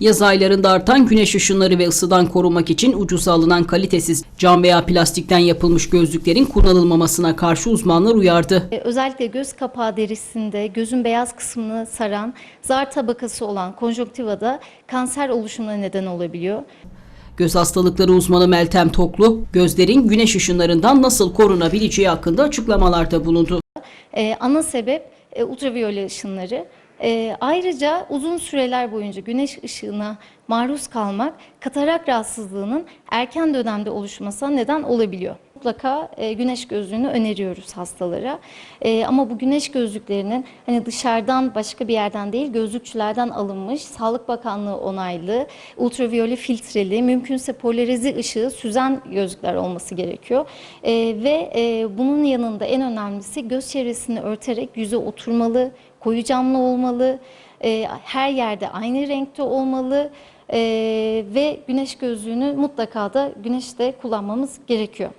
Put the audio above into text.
Yaz aylarında artan güneş ışınları ve ısıdan korunmak için ucuza alınan kalitesiz cam veya plastikten yapılmış gözlüklerin kullanılmamasına karşı uzmanlar uyardı. E, Özellikle göz kapağı derisinde gözün beyaz kısmını saran zar tabakası olan konjonktivada kanser oluşumuna neden olabiliyor. Göz hastalıkları uzmanı Meltem Toklu, gözlerin güneş ışınlarından nasıl korunabileceği hakkında açıklamalarda bulundu. E, ana sebep e, ultraviyole ışınları. E, ayrıca uzun süreler boyunca güneş ışığına maruz kalmak katarak rahatsızlığının erken dönemde oluşmasına neden olabiliyor. Mutlaka e, güneş gözlüğünü öneriyoruz hastalara. E, ama bu güneş gözlüklerinin hani dışarıdan başka bir yerden değil gözlükçülerden alınmış, Sağlık Bakanlığı onaylı, ultraviyole filtreli, mümkünse polarize ışığı süzen gözlükler olması gerekiyor. E, ve bunun yanında en önemlisi göz çevresini örterek yüze oturmalı, koyu camlı olmalı, her yerde aynı renkte olmalı e, ve güneş gözlüğünü mutlaka da güneşte kullanmamız gerekiyor.